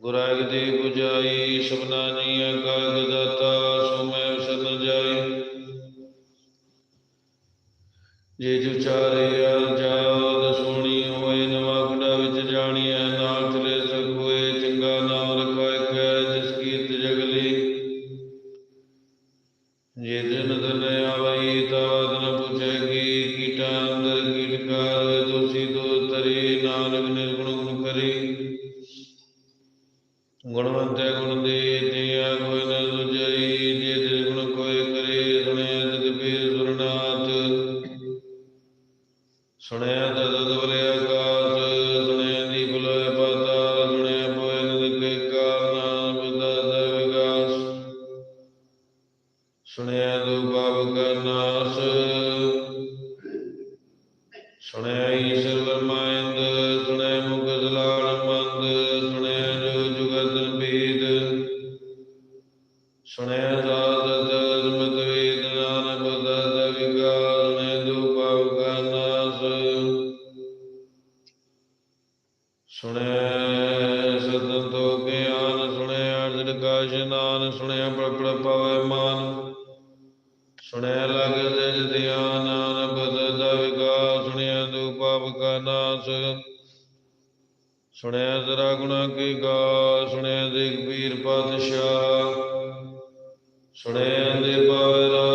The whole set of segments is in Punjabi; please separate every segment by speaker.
Speaker 1: ਗੁਰਾਗ ਦੇ 부ਜਾਈ ਸਭਨਾ ਨੀਆ ਕਾਗ ਦਾਤਾ ਸੋ ਮੈਂ ਸਦ ਜਾਈ। ਜੇ ਜੁਚਾਰੇ ਆ ਜਾ ਗੁਣਵੰਤੈ ਗੁਣ ਦੇ ਦਿਆ ਗੁਣ ਸੁਣਿਆ ਜ਼ਰਾ ਗੁਣਾ ਕੇ ਗਾ ਸੁਣਿਆ ਦੇਖ ਪੀਰ ਪਾਤਸ਼ਾਹ। ਸੁਣਿਆ ਦੇ ਪਾਵਰਾ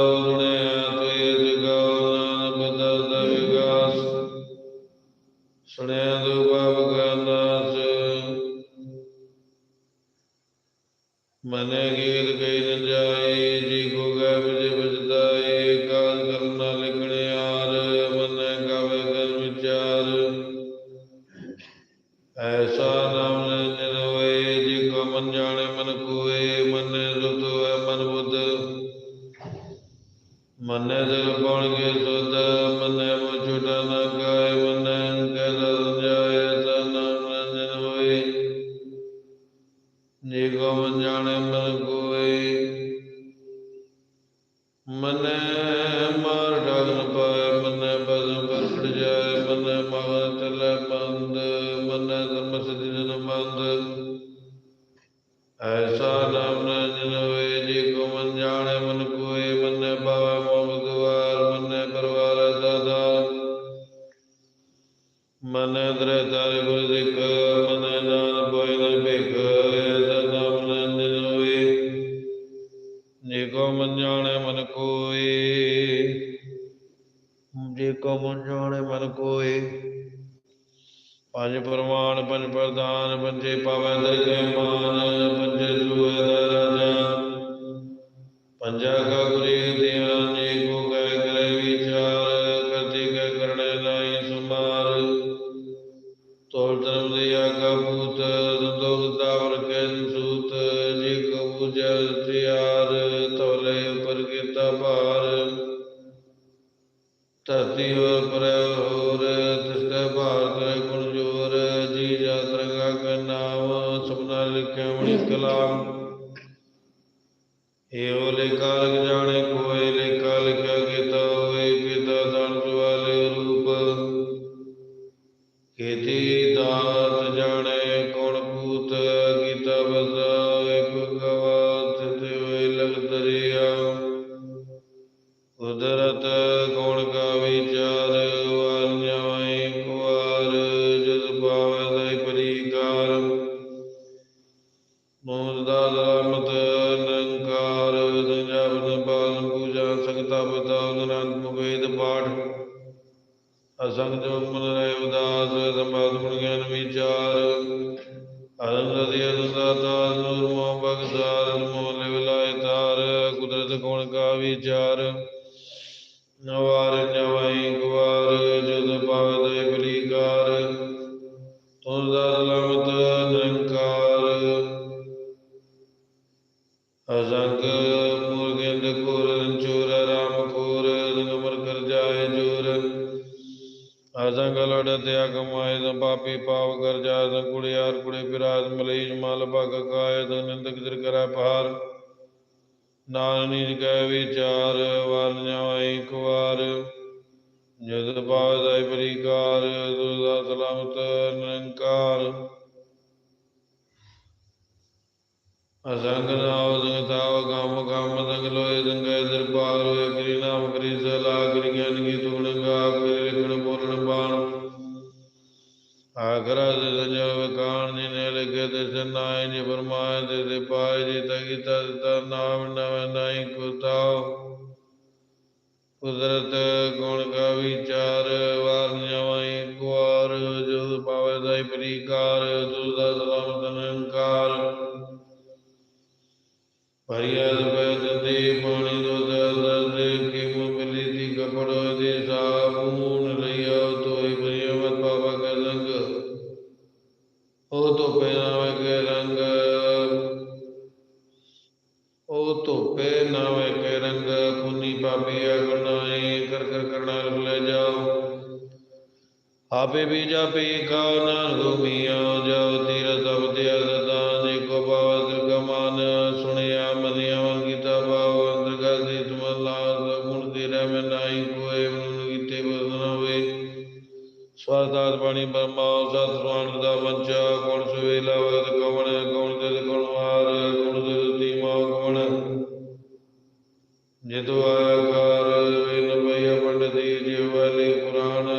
Speaker 1: Ey ਪੰਜ ਪਰਮਾਨ, ਪੰਜ ਪ੍ਰਦਾਨ ਪੰਜੇ ਪਾਵੈ ਦਰਗਹਿ ਮਾਨ, ਪੰਜੇ ਸੂਏ ਦਾ ਰਾਜਾ, ਪੰਜਾ ਕਾ ਗੁਰੀ ਕਲਾਮ। ਏ ਓਲੇ ਕਾਲਕ ਨਿਕਾਰ ਤੁਮ ਦਰ ਲਮਤ ਨਿਕਾਰ ਅਜੰਗ ਮੁਰਗਿੰਦ ਕੋਰ ਚੋਰ ਰਾਮ ਕੋਰ ਨਮਰ ਕਰ ਜਾਏ ਜੋਰ। ਅਜੰਗ ਲੜ ਤਿਆ ਕਮਾਏ ਤਾਂ ਪਾਪੀ ਪਾਪ ਕਰ ਜਾਏ ਤਾਂ ਕੁੜਿਆਰ ਕੁੜੇ ਫਿਰਾਤ ਮਲੇਜ ਮਾਲ ਭਗ ਕਾਇ ਤਾਂ ਨਿੰਦਕ ਜਿਰ ਕਰਾ ਪਹਾਰ ਨਾਨਕ ਨਿਰ ਕੈ ਵਿਚਾਰ ਵਰਨਿਆ ਇੱਕ ਵਾਰ ਪਾਵੈ ਦਾਈ ਪਰਿਕਾਰ ਦੁਰਦਾ ਸਲਾਮਤ ਨਿਰੰਕਾਰ। ਅਸੰਗ ਨਾਮ ਆਪੇ ਬੀਜਾ ਪੇਖਾ ਨਾਨ ਗੁਮੀਆ ਜੋ ਤੀਰ ਸਬਦ ਅਸਦਾਨ ਏਕੋ ਬਾਵਤ ਕਮਾਨ, ਸੁਣਿਆ ਮਦਿਆ ਵਨ ਕੀਤਾ ਬਾਵ ਅੰਦਰਗਾ ਤੁਮ ਲਾਸ, ਗੁਣ ਤੇਰਾ ਮੈਂ ਨਾਹੀ ਕੋਏ, ਮਨ ਕੀਤੇ ਬਦਨ ਹੋਏ। ਸਵਾਰਤਾਤ ਬਾਣੀ ਬਰਮਾ ਸਤ ਸੁਆਨ ਦਾ ਵੰਚਾ ਕੋਣ ਸੁਵੇਲਾ ਵਦ ਕਵਣ, ਕੋਣ ਦੇ ਕੋਣ ਵਾਰ ਕੋਣ ਦੇ ਤੀਮਾ ਕਵਣ। ਜਿਤਵਾ ਕਰ ਵੇਨ ਭਈ ਪੰਡਤੀ ਜੀਵਾਲੇ ਪੁਰਾਣ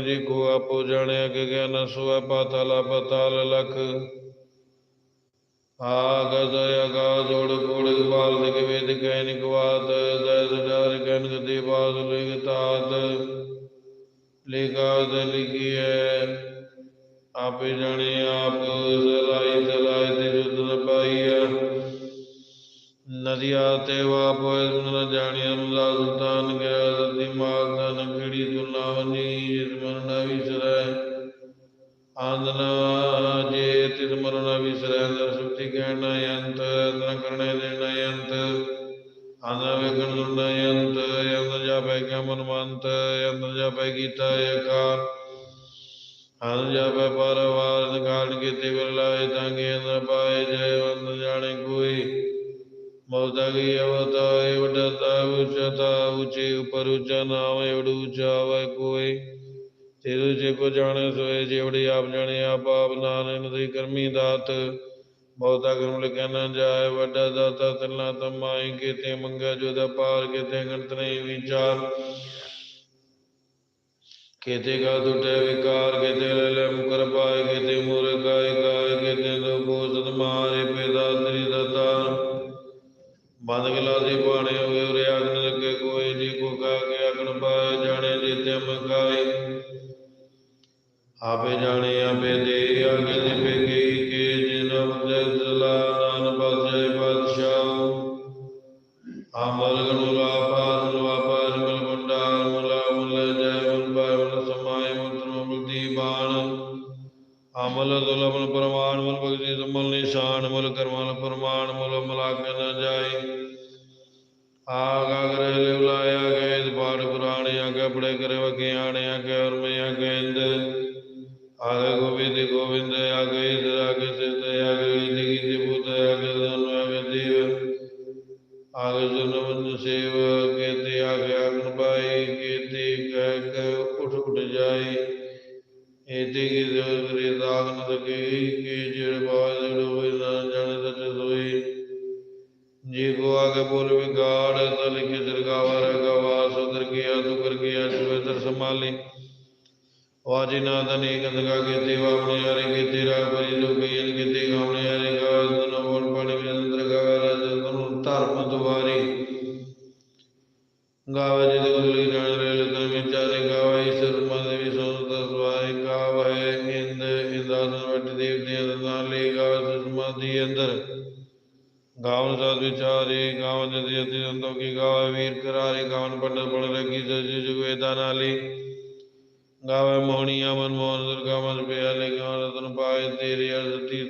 Speaker 1: ਪਾਣੀ ਜੀ ਕੋ ਆਪੋ ਜਾਣਿਆ ਕਿ ਗਿਆਨ ਸੁਆ ਪਾਤਾਲ ਪਤਾਲ ਲਖ। ਆਗਦ ਅਗਾਦ ਓੜ ਕੋੜ ਗਵਾਲ ਦੇ ਕੇ ਵੇਦ ਕਹਿ ਨਿਕਵਾਤ ਦੈ ਸਦਾਰ ਕਹਿਨ ਗਦੇ ਬਾਦ ਲਿਖ ਤਾਤ। ਲਿਖਾਦ ਲਿਖੀਐ, ਆਪੇ ਜਾਣੇ ਆਪ, ਸਲਾਈ ਸਲਾਈ ਤੇ ਜੁਦ ਨਪਾਈਐ ਨਦੀਆ ਤੇ ਵਾਪ ਹੋਇ ਸੁਨ ਜਾਣਿਆ യന്ത് കരുണയന്ത് അനവികൃതുണ്ടയന്ത് യന്ത്രജാപൈക മനുമാന്ത് യന്ത്രജാപൈകീതായക്കാർ ਅਨੁਜਾਪੈ ਪਰਵਾਰ ਨਿਕਾਲ ਕੀਤੀ ਬਿਰਲਾਏ ਤਾਂਗੇ ਨ ਪਾਏ ਜੈ ਵੰਦ ਜਾਣੇ ਕੋਈ ਮੌਤਾ ਕੀ ਅਵਤਾਏ ਉਡਤਾ ਉਚਤਾ ਉਚੇ ਉਪਰ ਉਚਾ ਨਾਵੇ ਉਡੂ ਜਾਵੇ ਕੋਈ ਤੇਰੂ ਜੇ ਕੋ ਜਾਣੇ ਸੋਏ ਜੇਵੜੀ ਆਪ ਜਾਣੇ ਆਪ ਆਪ ਨਾਨਕ ਦੀ ਕਰਮੀ ਦਾਤ ਬਹੁਤਾ ਗੁਰੂ ਲਿਖਿਆ ਨਾ ਜਾਏ, ਵੱਡਾ ਦਾਤਾ ਤਿਲਨਾ ਤਮਾਈ ਕੀਤੇ ਮੰਗਾ ਜੋਦਾ ਪਾਰ ਕੀਤੇ ਗਣਤ ਨਹੀਂ ਵਿਚਾਰ ਕੀਤੇ ਗਾ ਟੁੱਟੇ ਵਿਕਾਰ ਕੀਤੇ ਲੈ ਲੈ, ਮੁਕਰ ਪਾਏ ਕੀਤੇ ਮੁਰ ਕਾਇ ਕਾਇ Love.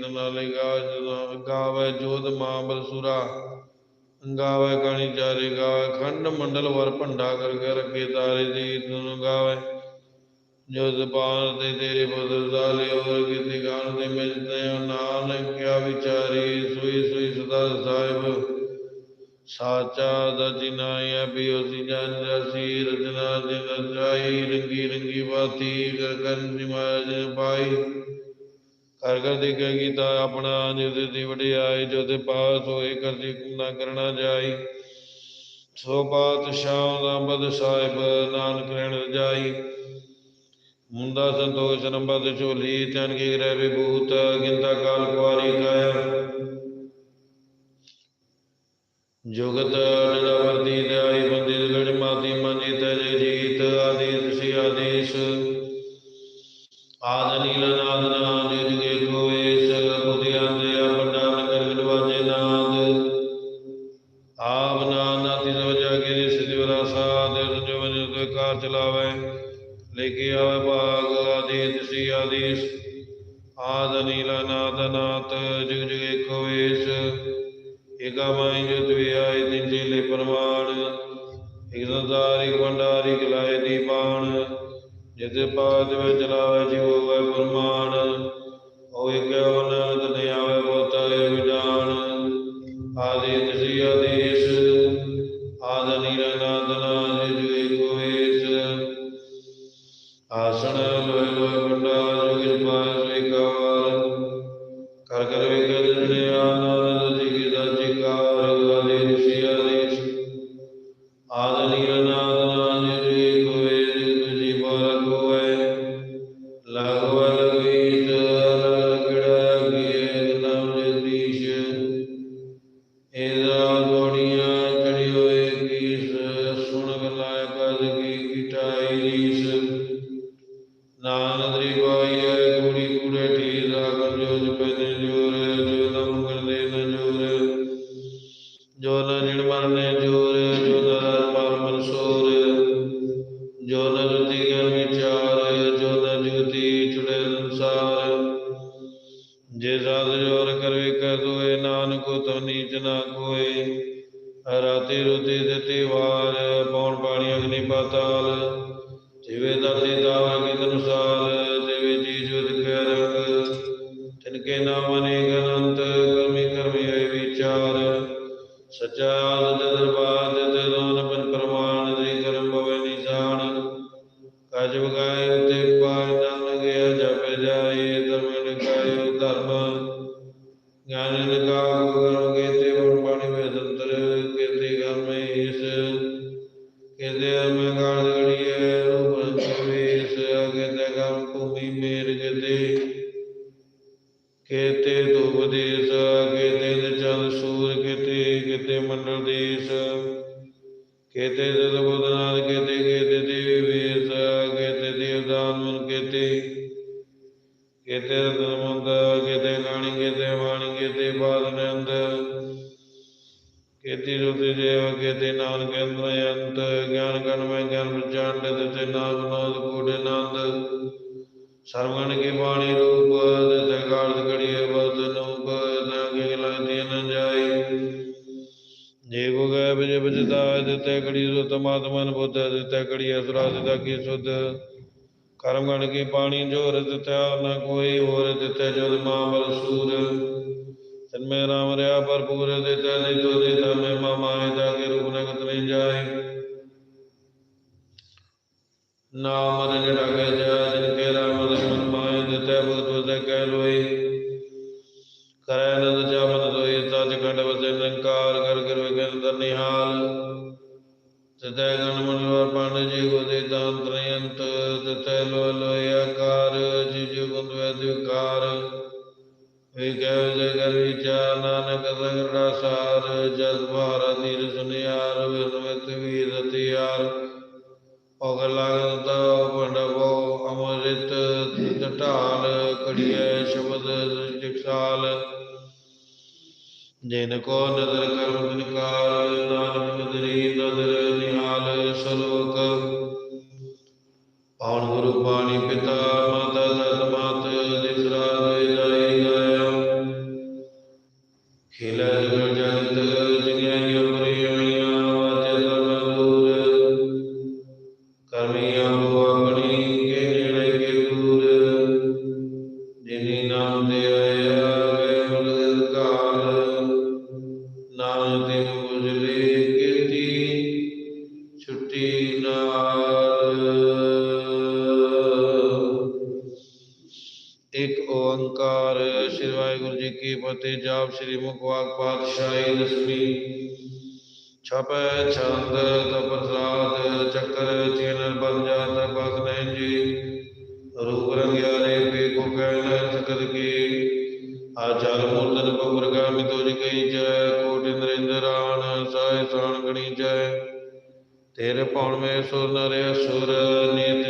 Speaker 1: ਨਾਲੇ ਗਾਵੇ ਗਾਵੇ ਜੋਤ ਮਾਂ ਬਲਸੁਰਾ ਗਾਵੇ ਕਾਣੀ ਚਾਰੇ ਗਾਵੇ, ਖੰਡ ਮੰਡਲ ਵਰ ਭੰਡਾ ਕਰ ਕਰ ਰੱਖੇ ਤਾਰੇ ਦੀ ਤੂੰ ਗਾਵੇ। ਜੋ ਜ਼ਬਾਨ ਤੇ ਤੇਰੇ ਬਦਲ ਜ਼ਾਲੇ ਹੋਰ ਕਿਤੇ ਗਾਣ ਦੇ ਮਿਲਦੇ ਹੋ ਨਾਨਕ ਕਿਆ ਵਿਚਾਰੀ, ਸੁਈ ਸੁਈ ਸਦਾ ਸਾਹਿਬ। ਸਾਚਾ ਦਜਿ ਨਾਇਆ ਬਿਓ ਸੀ ਜਨ ਰਸੀ ਰਜਨਾ ਦੇ ਰਜਾਈ ਰੰਗੀ ਰੰਗੀ ਬਾਤੀ, ਕਰ ਕਰਨ ਨਿਮਾਜ ਪਾਈ। ਕਰ ਕਰ ਦੇ ਕੇ ਕੀਤਾ ਆਪਣਾ ਜਿਸ ਦੀ ਵਡਿਆਈ, ਜੋ ਤੇ ਪਾਸ ਹੋਏ ਕਰਦੀ ਨਾ ਕਰਨਾ ਜਾਈ। ਸੋ ਪਾਤਸ਼ਾਹ ਦਾ ਬਦ ਸਾਹਿਬ, ਨਾਨਕ ਰਹਿਣ ਰਜਾਈ ਮੁੰਦਾ ਸੰਤੋਸ਼ ਨੰਬਰ ਝੋਲੀ ਤਨ ਕੀ ਗ੍ਰਹਿ ਵਿਭੂਤ ਗਿੰਦਾ ਕਾਲ ਕੁਆਰੀ ਕਾਇਆ ਜੁਗਤ ਜਿਹੜਾ ਵਰਦੀ ਜੇ ਸਾਧ ਜੋਰ ਕਰਵੇ ਕਰ ਦੋਏ, ਨਾਨਕ ਤੋ ਨੀਚ ਨਾ ਕੋਏ। ਰਾਤੀ ਰੁਤੀ ਦਿੱਤੀ ਵਾਰ, ਪੌਣ ਪਾਣੀ ਅਗਨੀ ਪਾਤਾਲ। ਜਿਵੇਂ ਦਾਤੇ ਜਪ ਜਾਏ ਧਰਮ ਨਿਕਾਇ ਕੇਤੇ ਰਤਨ ਮੰਦ ਕੇਤੇ ਗਾਣੀ ਕੇਤੇ ਬਾਣੀ, ਕੇਤੇ ਬਾਦ ਨੰਦ। ਕੇਤੀ ਰੁਤੀ ਦੇਵ, ਕੇਤੇ ਨਾਨਕ ਅੰਤ ਗਿਆਨ ਗਣ ਮੈਂ ਗਿਆਨ ਪ੍ਰਚੰਡ ਤੇ ਨਾਗ, ਨਾਦ ਕੋਡੇ ਨੰਦ ਸਰਵਣ ਕੀ ਬਾਣੀ ਰੂਪ ਤੇ ਗਾੜ ਘੜੀਏ ਬਦ ਨੂਪ ਨਾਗੇ ਲਗਦੀ ਨ ਜਾਈ। ਜੇ ਕੋ ਗਏ ਬਿਜ ਬਿਜਦਾ ਦਿੱਤੇ ਕੜੀ ਸੁਤ ਮਾਤਮਨ ਬੁੱਧ ਦਿੱਤੇ ਕੜੀ ਅਸਰਾ ਦਿੱਤਾ ਕੀ ਸੁਧ। ਕਰਮ ਗਣ ਕੀ ਪਾਣੀ ਜੋਰ ਦਿੱਤਾ, ਨ ਕੋਈ ਹੋਰ ਦਿੱਤੇ ਜਦ ਮਾਂ ਬਲ ਸੂਰ। ਤਨ ਮੈਂ ਰਾਮ ਰਿਆ ਭਰਪੂਰ ਦਿੱਤਾ ਦਿੱਤੋ ਦਿੱਤਾ ਮੈਂ ਮਾਏ ਦਾ ਕੇ ਰੂਪ ਨਗਤ ਨਹੀਂ ਜਾਏ। ਨਾਮ ਮਨ ਨਿਰਗੇ ਜਾ, ਜਿਨ ਕੇ ਰਾਮ ਦੇ ਮਨ ਮਾਏ ਦਿੱਤੇ ਭਗਤ ਵਸੇ ਕਹਿ ਲੋਈ ਕਰੈ ਨੰਦ ਜਮਨ ਦੋਈ ਸਚ ਖੰਡ ਵਸੇ ਨਿਰੰਕਾਰ, ਕਰ ਕਰ ਕਹਿ ਜੈ ਕਰ ਵਿਚਾਰ ਨਾਨਕ ਸੰਗੜਾ ਸਾਰ, ਜਸ ਭਾਰਤ ਨੀਰ ਸੁਨਿਆਰ ਵਿਰਵਤ ਵੀਰ ਰਤਿਆਰ ਭੋਗ ਲਾਗਤ ਪੰਡਵੋ ਅਮਰਿਤ ਢਾਲ ਕੜੀਏ ਸ਼ਬਦ ਟਕਸਾਲ ਜਿਨ ਕੋ ਨਦਰ ਕਰਮ ਨਿਕਾਰ ਨਾਨਕ ਮਦਰੀ ਨਦਰ ਪੌਣ ਪਿਤਾ ਮਾਤਾ ਦਸ ਮਾਤ ਫਤਿਹ, ਜਾਪ ਸ੍ਰੀ ਮੁਖਵਾਕ ਪਾਤਸ਼ਾਹੀ ਦਸਵੀਂ। ਛਪੈ ਛੰਦ ਤਪਰਸਾਦ ਚੱਕਰ ਚਿਨ ਬਨ ਜਾਤ, ਬਸ ਨਹੀਂ ਜੀ। ਰੂਪ ਰੰਗਿਆਰੇ ਪੇ ਕੋ ਕਹਿ ਨ ਸਕਤ ਕੀ ਆਚਾਰ ਮੂਰਤਨ ਪਵਰ ਗਾਮਿ ਤੁਜ ਕਈ ਜੈ ਕੋਟਿ ਨਰਿੰਦਰਾਨ ਸਾਇ ਸਾਣ ਗਣੀ ਜੈ ਤੇਰੇ ਭਉਣ ਮੇ ਸੁਰ ਨਰ ਅਸੁਰ ਨੀਤ